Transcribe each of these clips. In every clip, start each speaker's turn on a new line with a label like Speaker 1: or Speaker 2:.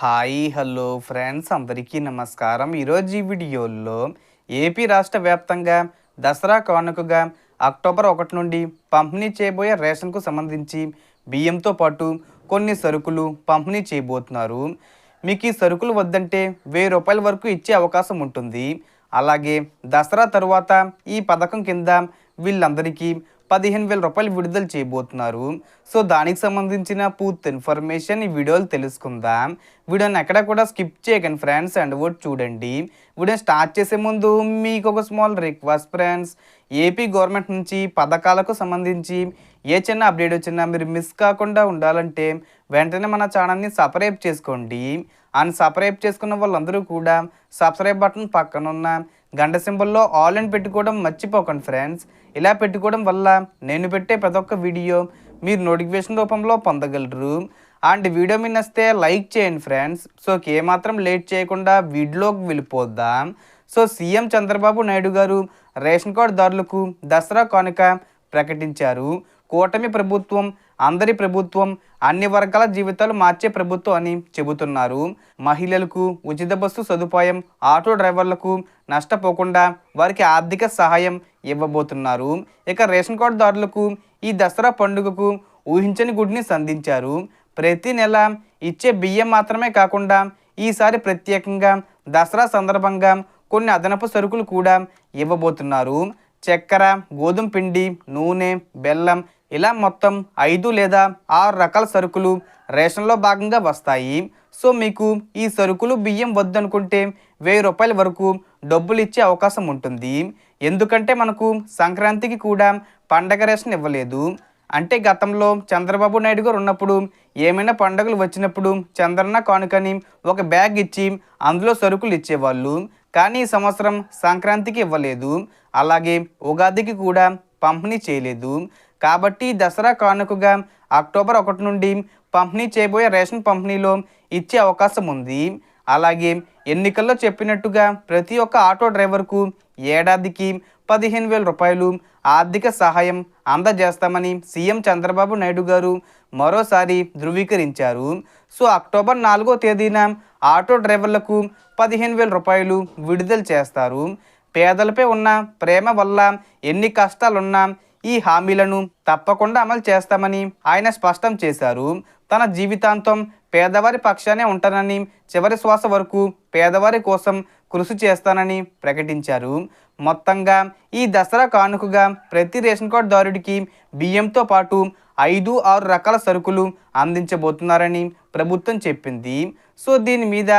Speaker 1: Hi hello friends అందరికీ నమస్కారం. ఈరోజు ఈ వీడియోలో ఏపీ రాష్ట్ర వ్యాప్తంగా దసరా కానుకగా అక్టోబర్ ఒకటి నుండి పంపిణీ చేయబోయే రేషన్కు సంబంధించి బియ్యంతో పాటు కొన్ని సరుకులు పంపిణీ చేయబోతున్నారు. మీకు ఈ సరుకులు వద్దంటే వెయ్యి రూపాయల వరకు ఇచ్చే అవకాశం ఉంటుంది. అలాగే దసరా తరువాత ఈ పథకం కింద వీళ్ళందరికీ పదిహేను వేల రూపాయలు విడుదల చేయబోతున్నారు. సో దానికి సంబంధించిన పూర్తి ఇన్ఫర్మేషన్ ఈ వీడియోలు తెలుసుకుందాం. వీడియోని ఎక్కడ కూడా స్కిప్ చేయకండి ఫ్రెండ్స్ అండ్ వర్డ్ చూడండి. వీడియో స్టార్ట్ చేసే ముందు మీకు ఒక small request friends. AP government నుంచి పథకాలకు సంబంధించి ఏ చిన్న అప్డేట్ వచ్చినా మీరు మిస్ కాకుండా ఉండాలంటే వెంటనే మన ఛానల్ని సబ్స్క్రైబ్ చేసుకోండి. అండ్ సబ్స్క్రైబ్ చేసుకున్న వాళ్ళందరూ కూడా సబ్స్క్రైబ్ బటన్ పక్కన గంట సింబల్లో ఆల్ అని పెట్టుకోవడం మర్చిపోకండి ఫ్రెండ్స్ ఇలా పెట్టుకోవడం వల్ల నేను పెట్టే ప్రతి ఒక్క వీడియో మీరు నోటిఫికేషన్ రూపంలో పొందగలరు. అండ్ వీడియో మీ నస్తే లైక్ చేయండి ఫ్రెండ్స్ సో ఏమాత్రం లేట్ చేయకుండా వీడియోకి వెళ్ళిపోద్దాం so CM Chandrababu Naidu garu ration card దారులకు దసరా కానుక ప్రకటించారు. కూటమి ప్రభుత్వం అందరి ప్రభుత్వం అన్ని వర్గాల జీవితాలు మార్చే ప్రభుత్వం అని చెబుతున్నారు. మహిళలకు ఉచిత బస్సు సదుపాయం ఆటో డ్రైవర్లకు నష్టపోకుండా వారికి ఆర్థిక సహాయం ఇవ్వబోతున్నారు. ఇక రేషన్ కార్డుదారులకు ఈ దసరా పండుగకు ఊహించని గుడిని సంధించారు. ప్రతి నెల ఇచ్చే బియ్యం మాత్రమే కాకుండా ఈసారి ప్రత్యేకంగా దసరా సందర్భంగా కొన్ని అదనపు సరుకులు కూడా ఇవ్వబోతున్నారు. చక్కెర గోధుమ పిండి నూనె బెల్లం ఇలా మొత్తం ఐదు లేదా ఆరు రకాల సరుకులు రేషన్లో భాగంగా వస్తాయి. సో మీకు ఈ సరుకులు బియ్యం వద్దనుకుంటే వెయ్యి రూపాయల వరకు డబ్బులు ఇచ్చే అవకాశం ఉంటుంది. ఎందుకంటే మనకు సంక్రాంతికి కూడా పండగ రేషన్ ఇవ్వలేదు. అంటే గతంలో చంద్రబాబు నాయుడు గారు ఉన్నప్పుడు ఏమైనా పండుగలు వచ్చినప్పుడు చంద్రన్న కానుకని ఒక బ్యాగ్ ఇచ్చి అందులో సరుకులు ఇచ్చేవాళ్ళు. కానీ ఈ సంవత్సరం సంక్రాంతికి ఇవ్వలేదు. అలాగే ఉగాదికి కూడా పంపిణీ చేయలేదు. కాబట్టి దసరా కానుకగా అక్టోబర్ ఒకటి నుండి పంపిణీ చేయబోయే రేషన్ పంపిణీలో ఇచ్చే అవకాశం ఉంది. అలాగే ఎన్నికల్లో చెప్పినట్టుగా ప్రతి ఒక్క ఆటో డ్రైవర్కు ఏడాదికి పదిహేను వేల రూపాయలు ఆర్థిక సహాయం అందజేస్తామని సీఎం చంద్రబాబు నాయుడు గారు మరోసారి ధృవీకరించారు. సో అక్టోబర్ నాలుగో తేదీన ఆటో డ్రైవర్లకు పదిహేను వేల రూపాయలు విడుదల చేస్తారు. పేదలపై ఉన్న ప్రేమ వల్ల ఎన్ని కష్టాలున్నా ఈ హామీలను తప్పకుండా అమలు చేస్తామని ఆయన స్పష్టం చేశారు. తన జీవితాంతం పేదవారి పక్షానే ఉంటానని చివరి శ్వాస వరకు పేదవారి కోసం కృషి చేస్తానని ప్రకటించారు. మొత్తంగా ఈ దసరా కానుకగా ప్రతి రేషన్ కార్డుదారుడికి బియ్యంతో పాటు ఐదు ఆరు రకాల సరుకులు అందించబోతున్నారని ప్రభుత్వం చెప్పింది. సో దీని మీద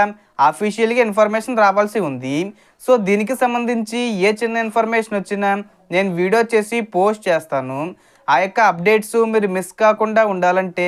Speaker 1: అఫీషియల్గా ఇన్ఫర్మేషన్ రావాల్సి ఉంది. సో దీనికి సంబంధించి ఏ చిన్న ఇన్ఫర్మేషన్ వచ్చినా నేను వీడియో చేసి పోస్ట్ చేస్తాను. ఆ యొక్క అప్డేట్స్ మీరు మిస్ కాకుండా ఉండాలంటే